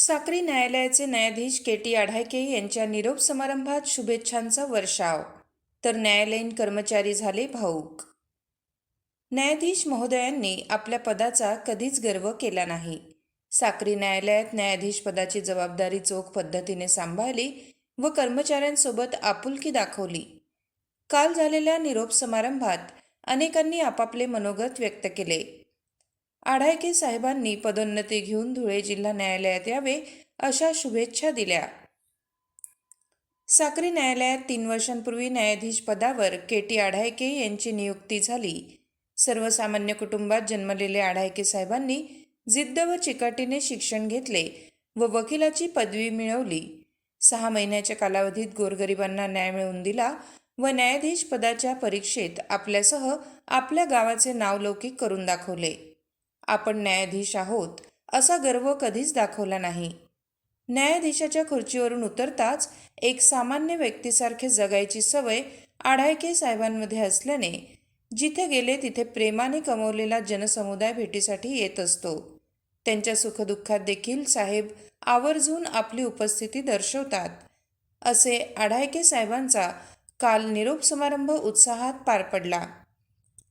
साक्री न्यायालयाचे न्यायाधीश के टी आढायके यांच्या निरोप समारंभात शुभेच्छांचा वर्षाव. तर न्यायालयीन कर्मचारी झाले भाऊक. न्यायाधीश महोदयांनी आपल्या पदाचा कधीच गर्व केला नाही. साक्री न्यायालयात न्यायाधीश पदाची जबाबदारी चोख पद्धतीने सांभाळली व कर्मचाऱ्यांसोबत आपुलकी दाखवली. काल झालेल्या निरोप समारंभात अनेकांनी आपापले मनोगत व्यक्त केले. आढायके साहेबांनी पदोन्नती घेऊन धुळे जिल्हा न्यायालयात यावे अशा शुभेच्छा दिल्या. साक्री न्यायालयात तीन वर्षांपूर्वी न्यायाधीश पदावर के टी आढायके यांची नियुक्ती झाली. सर्वसामान्य कुटुंबात जन्मलेले आढायके साहेबांनी जिद्द व चिकाटीने शिक्षण घेतले व वकिलाची पदवी मिळवली. सहा महिन्याच्या कालावधीत गोरगरिबांना न्याय मिळवून दिला व न्यायाधीश पदाच्या परीक्षेत आपल्यासह आपल्या गावाचे नावलौकिक करून दाखवले. आपण न्यायाधीश आहोत असा गर्व कधीच दाखवला नाही. न्यायाधीशाच्या खुर्चीवरून उतरताच एक सामान्य व्यक्तीसारखे जगायची सवय आढायके साहेबांमध्ये असल्याने जिथे गेले तिथे प्रेमाने कमवलेला जनसमुदाय भेटीसाठी येत असतो. त्यांच्या सुखदुःखात देखील साहेब आवर्जून आपली उपस्थिती दर्शवतात असे आढायके साहेबांचा काल निरोप समारंभ उत्साहात पार पडला.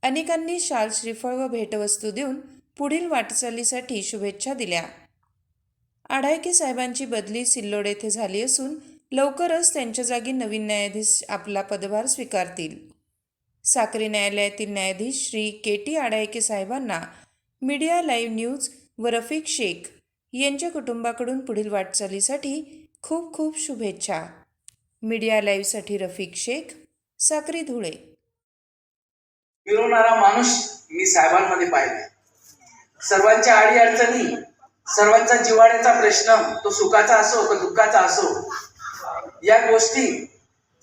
अनेकांनी शाल श्रीफळ व भेटवस्तू देऊन पुढील वाटचालीसाठी शुभेच्छा दिल्या. आढायके साहेबांची बदली सिल्लोड येथे झाली असून लवकरच त्यांच्या जागी नवीन न्यायाधीश आपला पदभार स्वीकारतील. साक्री न्यायालयातील न्यायाधीश श्री के टी आडायके साहेबांना मीडिया लाईव्ह न्यूज व रफिक शेख यांच्या कुटुंबाकडून पुढील वाटचालीसाठी खूप खूप शुभेच्छा. मीडिया लाईव्हसाठी रफिक शेख साक्री धुळे. मिरवणारा माणूस मी साहेबांमध्ये पाहिला सर्वांच्या आडी अडचणी सर्वांचा जिवाळ्याचा प्रश्न तो सुखाचा असो तो दुःखाचा असो या गोष्टी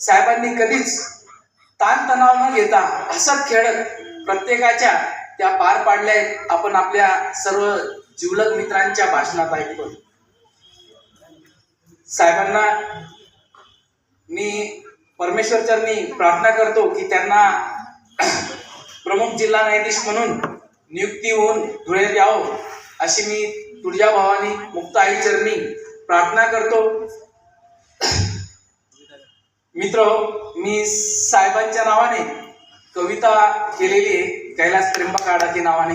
साहेबांनी कधीच ताणतणाव न घेता हसत खेळत प्रत्येकाच्या त्या पार पाडल्या आहेत. आपण आपल्या सर्व जिवलग मित्रांच्या भाषणात ऐकतो. साहेबांना मी परमेश्वरचरणी प्रार्थना करतो की त्यांना प्रमुख जिल्हा न्यायाधीश म्हणून नियुक्ती होऊन धुळे यावं अशी मी तुझ्या भावानी मुक्त आई चरणी प्रार्थना करतो. मित्र हो, मी साहेबांच्या नावाने कविता केलेली आहे कैलास त्र्यंबकाडाच्या नावाने.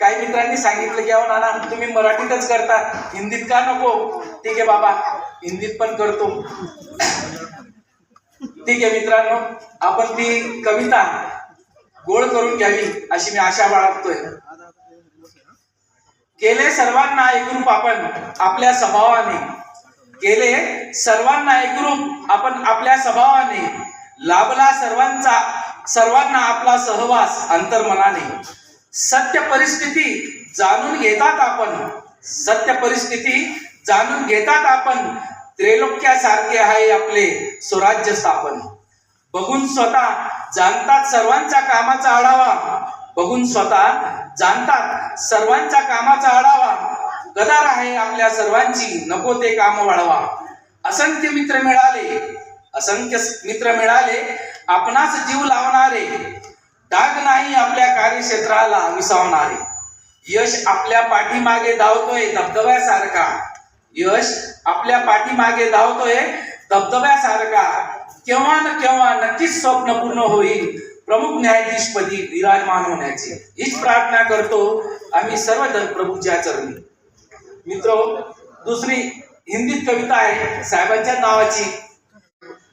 काही मित्रांनी सांगितलं की अहो नाना तुम्ही मराठीतच करता हिंदीत का नको? ठीक आहे बाबा हिंदीत पण करतो. ठीक आहे मित्रांनो आपण ती कविता गोळ करून घ्यावी अशी मी आशा बाळगतोय. केले सर्वांना एकरूप आपण आपल्या स्वभावाने. केले सर्वांना एकरूप आपण आपल्या स्वभावाने. लाभला सर्वांचा सर्वांना आपला सहवास अंतर्मनाने. सत्य परिस्थिती जाणून घेतात आपण. सत्य परिस्थिती जाणून घेतात आपण. त्रैलोक्यासारखे आहे आपले स्वराज्य स्थापन. बघून स्वतः जाणतात सर्वांच्या कामाचा आढावा. बघून स्वतः जाणतात सर्वांच्या कामाचा आढावा. गदार आहे आपल्या सर्वांची नको ते काम वाढवा. असंख्य मित्र मिळाले असंख्य मित्र मिळाले आपणास जीव लावणारे. डाग नाही आपल्या कार्यक्षेत्राला विसावणारे यश आपल्या पाठीमागे धावतोय धबधब्यासारखा. यश आपल्या पाठीमागे धावतोय धबधब्यासारखा. केव्हा ना केव्हा नक्कीच स्वप्न पूर्ण होईल. प्रमुख न्यायाधीशपदी विराजमान होण्याची हीच प्रार्थना करतो. आम्ही सर्वजण प्रभूच्या चरणी. मित्र दुसरी हिंदीत कविता आहे साहेबांच्या नावाची.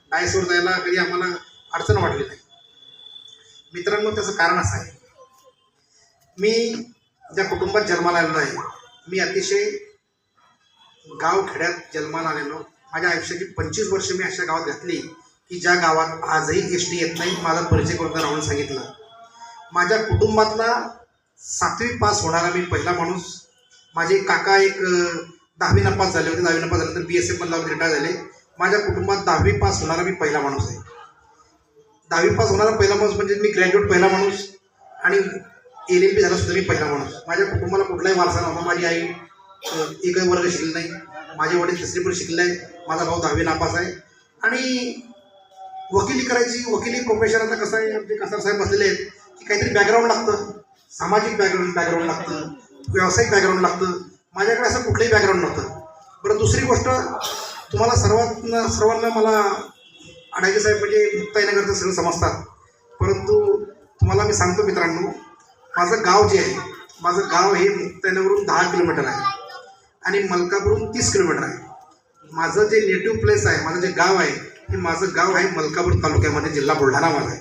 नाही सोड जायला कधी आम्हाला अडचण वाटली नाही. मित्रांनो त्याचं कारण असं आहे. मी ज्या कुटुंबात जन्माला आलेलो आहे मी अतिशय गाव खेड्यात जन्माला आलेलो. माझ्या आयुष्याची पंचवीस वर्ष मी अशा गावात घातली. की ज्या गावात आजही एस टी येत नाही माझा परिचय करून राहुल सांगितलं. माझ्या कुटुंबातला सातवी पास होणारा मी पहिला माणूस. माझे काका एक दहावी नपास झाले होते. दहावी नपास झाल्यानंतर बी एस एफ मधला रिटायर झाले. माझ्या कुटुंबात दहावी पास होणारा मी पहिला माणूस आहे. दहावी पास होणारा पहिला माणूस म्हणजे मी ग्रॅज्युएट पहिला माणूस आणि एल एल पी झाला सुद्धा मी पहिला माणूस. माझ्या कुटुंबाला कुठलाही वारसा नव्हता. माझी आई एकही वर्ग शिकली नाही. माझे वडील तिसरी पण शिकले आहे माझा भाऊ दहावी नापास आहे. आणि वकिली करायची वकिली प्रोफेशन आता कसं आहे आमचे कसार साहेब बसलेले आहेत की काहीतरी बॅकग्राऊंड लागतं. सामाजिक बॅकग्राऊंड बॅकग्राऊंड लागतं. व्यावसायिक बॅकग्राऊंड लागतं. माझ्याकडे असं कुठलंही बॅकग्राऊंड नव्हतं. बरं दुसरी गोष्ट तुम्हाला सर्वात सर्वांना मला अडायचे साहेब म्हणजे मुक्ताईनगरचं सगळं समजतात. परंतु तुम्हाला मी सांगतो मित्रांनो माझं गाव जे आहे माझं गाव हे मुक्ताईनगरून दहा किलोमीटर आहे आणि मलकापूरहून तीस किलोमीटर आहे. माझं जे नेटिव्ह प्लेस आहे माझं जे गाव आहे हे माझं गाव आहे मलकापूर तालुक्यामध्ये जिल्हा बुलढाणा माझा आहे.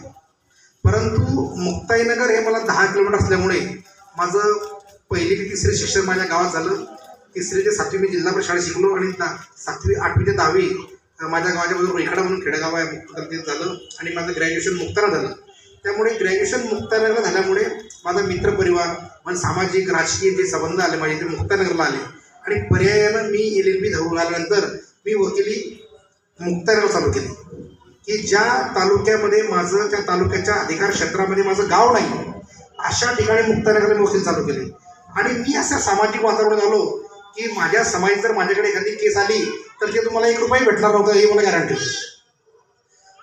परंतु मुक्ताईनगर हे मला दहा किलोमीटर असल्यामुळे माझं पहिली ते तिसरे शिक्षण माझ्या गावात झालं. तिसरी ते सातवी मी जिल्हा परिषद शिकलो आणि सातवी आठवी ते दहावी माझ्या गावाच्या बाजूला रेखाडा म्हणून खेडेगाव आहे मुक्तानगर झालं आणि माझं ग्रॅज्युएशन मुक्ताना झालं. त्यामुळे ग्रॅज्युएशन मुक्तानगरला झाल्यामुळे माझा मित्रपरिवार म्हणजे सामाजिक राजकीय जे संबंध आले माझे ते मुक्तानगरला आले. आणि पर्यायानं मी एल एल बी धरून आल्यानंतर मी वकिली मुक्तानगर चालू केली. की ज्या तालुक्यामध्ये माझं त्या तालुक्याच्या अधिकार क्षेत्रामध्ये माझं गाव नाही अशा ठिकाणी मुक्तानगरला मी वकील चालू केले. आणि मी असं सामाजिक वातावरण झालो की माझ्या समाज जर माझ्याकडे एखादी केस आली तर ते तुम्हाला एक रुपये भेटणार नव्हतं हे मला गॅरंटी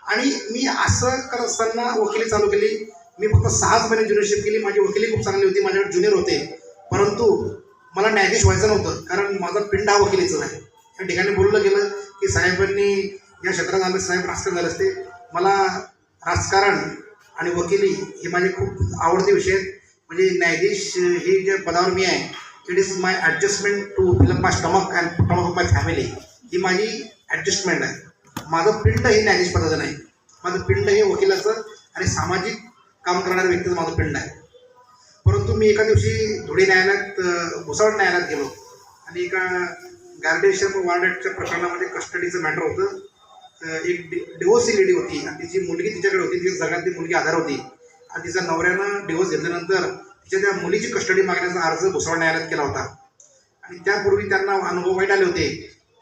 आणि मी असं करत असताना वकिली चालू केली. मी फक्त सहाच महिने ज्युनियरशिप केली. माझी वकिली खूप चांगली होती माझ्याकडे ज्युनियर होते. परंतु मला न्यायाधीश व्हायचं नव्हतं कारण माझा पिंड हा वकिलीचा आहे. त्या ठिकाणी बोललं गेलं की साहेबांनी या क्षेत्रात आलं साहेब राजकारण झालं असते. मला राजकारण आणि वकिली हे माझे खूप आवडते विषय आहेत. म्हणजे न्यायाधीश हे जे पदावर मी आहे it is my adjustment to fill my stomach and stomach of my family ही माझी ॲडजस्टमेंट आहे. माझं पिंड हे न्यायाधीश पदाचं नाही. माझं पिंड हे वकिलाचं आणि सामाजिक काम करणाऱ्या व्यक्तीचं माझं पिंड आहे. परंतु मी एका दिवशी धुळे न्यायालयात भुसावळ न्यायालयात गेलो. आणि एका गार्डेशन वार्डेटच्या प्रकरणामध्ये कस्टडीचं मॅटर होतं. एक डि लेडी होती आणि तिची मुलगी तिच्याकडे होती. तिची सगळ्यात मुलगी आधार होती. आणि तिचा नवऱ्यानं डिवोर्स घेतल्यानंतर तिच्या त्या मुलीची कस्टडी मागण्याचा अर्ज भुसावळ न्यायालयात केला होता. आणि त्यापूर्वी त्यांना अनुभव वाईट आले होते.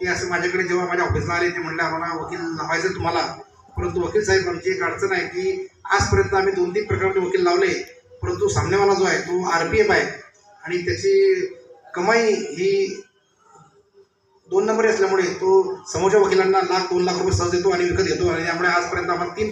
ते असं माझ्याकडे जेव्हा माझ्या ऑफिसला आले ते म्हणले आम्हाला वकील लावायचं तुम्हाला. परंतु वकील साहेब आमची एक अडचण आहे की आजपर्यंत आम्ही दोन तीन प्रकारचे वकील लावले. परंतु सामनेवाला जो आहे तो आर पी एफ आहे. आणि त्याची कमाई ही दोन नंबरी असल्यामुळे तो समोरच्या वकिलांना लाख दोन लाख रुपये सहज देतो आणि विकत घेतो आणि त्यामुळे आजपर्यंत आम्हाला तीन